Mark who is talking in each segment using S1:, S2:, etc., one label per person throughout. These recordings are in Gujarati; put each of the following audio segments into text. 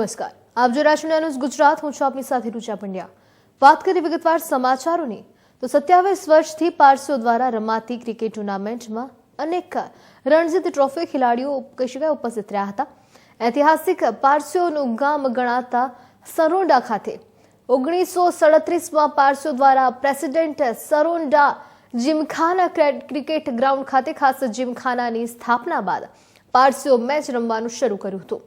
S1: નમસ્કાર. આપ જો રાષ્ટ્રીય ન્યૂઝ ગુજરાત. હું છું આપની સાથે રૂચા પંડ્યા. વાત કરીએ વિગતવાર સમાચારોની, તો સત્યાવીસ વર્ષથી પારસીઓ દ્વારા રમાતી ક્રિકેટ ટુર્નામેન્ટમાં અનેક રણજીત ટ્રોફી ખેલાડીઓ કહી શકાય, ઉપસ્થિત રહ્યા હતા. ઐતિહાસિક પારસીઓનું ગામ ગણાતા સરોંડા ખાતે ઓગણીસો સડત્રીસમાં પારસીઓ દ્વારા president Saronda gymkhana cricket ground ખાતે ખાસ જીમખાનાની સ્થાપના બાદ પારસીઓ મેચ રમવાનું શરૂ કર્યું હતું.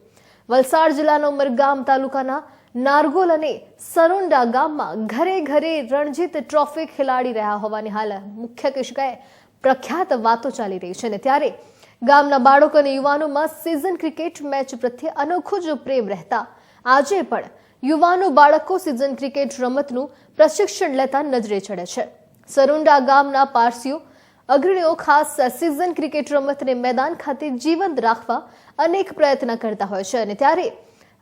S1: વલસાડ જિલ્લાના ઉમરગામ તાલુકાના નારગોલ અને સરુંડા ગામમાં ઘરે ઘરે રણજીત ટ્રોફી ખેલાડી રહ્યા હોવાની હાલ મુખ્ય શકાય પ્રખ્યાત વાતો ચાલી રહી છે અને ત્યારે ગામના બાળકો અને યુવાનોમાં સિઝન ક્રિકેટ મેચ પ્રત્યે અનોખો જ પ્રેમ રહેતા આજે પણ યુવાનો બાળકો સિઝન ક્રિકેટ રમતનું પ્રશિક્ષણ લેતા નજરે ચડે છે. સરુંડા ગામના પારસીઓ અગ્રણીઓ ખાસ સિઝન ક્રિકેટ રમતને મેદાન ખાતે જીવંત રાખવા અનેક પ્રયત્ન કરતા હોય છે અને ત્યારે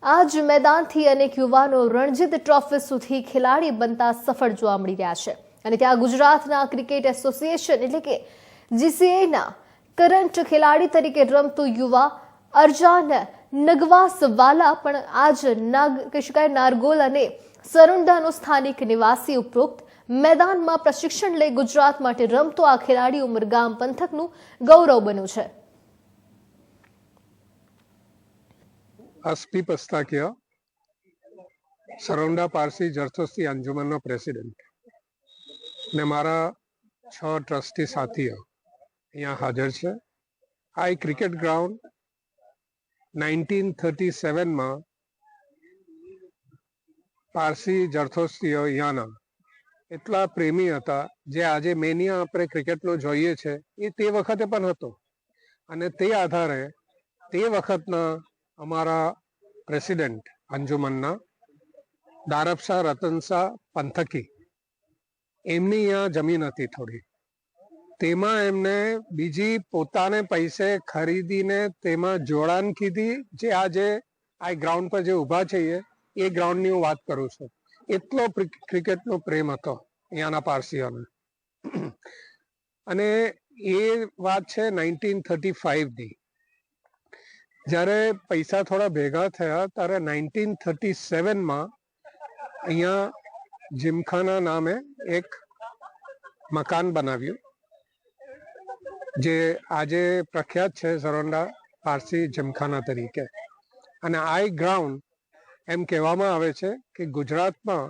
S1: આ જ મેદાનથી અનેક યુવાનો રણજીત ટ્રોફી સુધી ખેલાડી બનતા સફળ જોવા મળી રહ્યા છે. અને ત્યાં ગુજરાતના ક્રિકેટ એસોસિએશન એટલે કે જીસીએના કરંટ ખેલાડી તરીકે રમતો યુવા અરજાન નગવાસવાલા પણ આજ નાગ કહી શકાય નારગોલ અને સરુંડાનો સ્થાનિક નિવાસી ઉપરોક્ત મેદાનમાં પ્રશિક્ષણ લઈ ગુજરાત માટે રમતો આ ખેલાડી ઉમરગામ પંથકનું ગૌરવ બન્યું છે.
S2: અસ્પી પસ્તાકિયા, સરોંડા પારસી જરથોસ્તી અંજુમનનો પ્રેસિડેન્ટ. ને મારા છ ટ્રસ્ટી સાથીઓ અહીંયા હાજર છે. આ એક ક્રિકેટ ગ્રાઉન્ડ નાઇન્ટીન થર્ટી સેવનમાં પારસી જરથોસ્તીઓ અહીંયાના એટલા પ્રેમી હતા જે આજે મેનિયા આપણે ક્રિકેટનો જોઈએ છે, એ તે વખતે પણ હતો. અને તે આધારે તે વખતના અમારા પ્રેસિડેન્ટ અંજુમનના દારબશાહ રતનશાહ પંથકી, એમની અહીંયા જમીન હતી થોડી. તેમાં એમને બીજી પોતાને પૈસે ખરીદીને તેમાં જોડાણ કીધી, જે આજે આ ગ્રાઉન્ડ પર જે ઊભા છે એ ગ્રાઉન્ડની હું વાત કરું છું. એટલો ક્રિકેટનો પ્રેમ હતો અહીંયાના પારસીઓને. અને એ વાત છે નાઇન્ટીન થર્ટી ફાઈવની જ્યારે પૈસા થોડા ભેગા થયા ત્યારે નાઇન્ટીન થર્ટી સેવનમાં અહીંયા જીમખાના નામે એક મકાન બનાવ્યું, જે આજે પ્રખ્યાત છે સરોંડા પારસી જીમખાના તરીકે. અને આ ગ્રાઉન્ડ એમ કહેવામાં આવે છે કે ગુજરાતમાં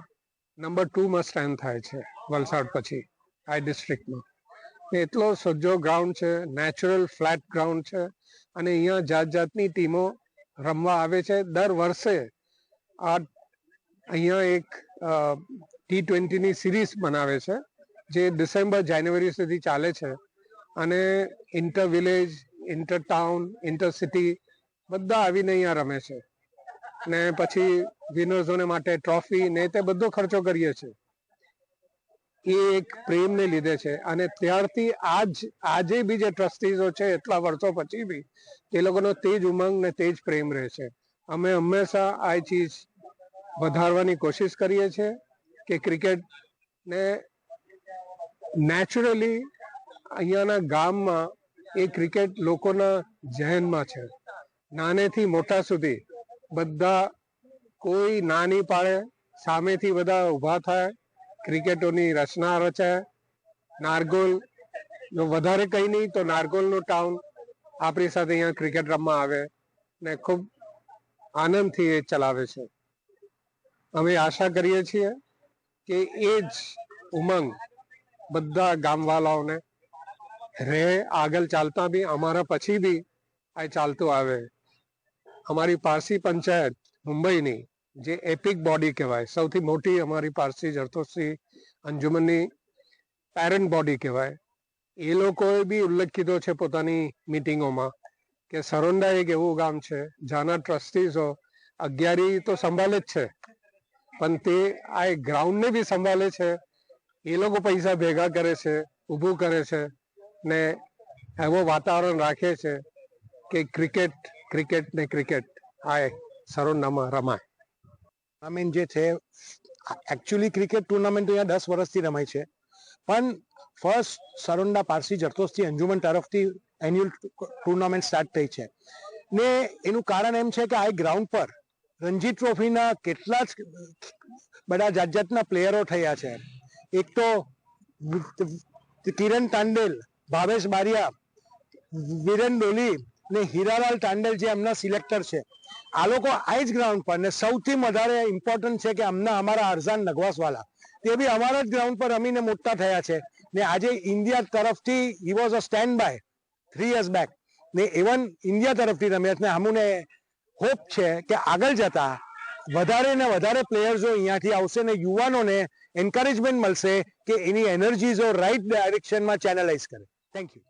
S2: નંબર ટુમાં સ્ટેન્ડ થાય છે વલસાડ પછી, આ ડિસ્ટ્રિક્ટમાં એટલો સજ્જો ગ્રાઉન્ડ છે નેચરલ ફ્લેટ ગ્રાઉન્ડ છે અને અહીંયા જાત જાતની ટીમો રમવા આવે છે. દર વર્ષે આ અહીંયા એક ટી ટ્વેન્ટીની સિરીઝ બનાવે છે, જે ડિસેમ્બર જાન્યુઆરી સુધી ચાલે છે. અને inter village inter town inter city બધા આવીને અહીંયા રમે છે. ને પછી વિનર્સોને માટે ટ્રોફી ને તે બધો ખર્ચો કરીએ છીએ. એ એક પ્રેમને લીધે છે. અને ત્યારથી આજ, આજે બી જે ટ્રસ્ટીઝો છે, એટલા વર્ષો પછી બી, એ લોકોનો તે જ ઉમંગ ને તે જ પ્રેમ રહે છે. અમે હંમેશા આ ચીજ વધારવાની કોશિશ કરીએ છીએ કે ક્રિકેટ ને નેચરલી અહીંયાના ગામમાં એ ક્રિકેટ લોકોના જહેનમાં છે. નાનેથી મોટા સુધી બધા કોઈ નાની પાડે સામેથી બધા ઊભા થાય. ક્રિકેટોની રચના રચે. નારગોલ જો વધારે કંઈ નહીં, તો નારગોલનું ટાઉન આપણી સાથે અહીંયા ક્રિકેટ રમવા આવે ને ખૂબ આનંદથી એ ચલાવે છે. અમે આશા કરીએ છીએ કે એ જ ઉમંગ બધા ગામવાલાઓને રહે. આગળ ચાલતા બી, અમારા પછી બી આ ચાલતું આવે. અમારી પારસી પંચાયત મુંબઈની, જે એપિક બોડી કહેવાય, સૌથી મોટી અમારી પારસી જરતોશ્રી અંજુમનની પેરેન્ટ બોડી કહેવાય. એ લોકોએ બી ઉલ્લેખ કીધો છે પોતાની મિટિંગોમાં કે સરોંડા એક એવું ગામ છે, જ્યાંના ટ્રસ્ટીઝો અગિયારી તો સંભાળે જ છે, પણ તે આ ગ્રાઉન્ડને બી સંભાળે છે. એ લોકો પૈસા ભેગા કરે છે, ઊભું કરે છે ને એવો વાતાવરણ રાખે છે કે ક્રિકેટ ક્રિકેટ ને ક્રિકેટ. આ સરોનામાં રમાય.
S3: ટુર્નામેન્ટ જે છે એકચ્યુઅલી ક્રિકેટ ટુર્નામેન્ટ અહીંયા દસ વર્ષથી રમાય છે. પણ ફર્સ્ટ સરોંડા પારસી જરતોસથી અંજુમન તરફથી એન્યુઅલ ટુર્નામેન્ટ સ્ટાર્ટ થઈ છે. ને એનું કારણ એમ છે કે આ ગ્રાઉન્ડ પર રણજી ટ્રોફીના કેટલા જ બધા જાત જાતના પ્લેયરો થયા છે. એક તો કિરણ તાંડેલ, ભાવેશ બારિયા, વિરેન ડોલી ને હીરાલાલ ટાંડેલ જે એમના સિલેક્ટર છે, આ લોકો આ જ ગ્રાઉન્ડ પર ને સૌથી વધારે ઇમ્પોર્ટન્ટ છે કે અમના અમારા અરઝાન નગવાસવાલા, તે બી અમારા જ ગ્રાઉન્ડ પર રમીને મોટા થયા છે. ને આજે ઇન્ડિયા તરફથી he was a standby three years back ને ઇવન ઇન્ડિયા તરફથી રમ્યા છે ને અમુને હોપ છે કે આગળ જતા વધારે ને વધારે પ્લેયર્સો અહીંયાથી આવશે ને યુવાનોને એન્કરેજમેન્ટ મળશે કે એની એનર્જીઝો રાઈટ ડાયરેક્શનમાં ચેનલાઇઝ કરે. Thank you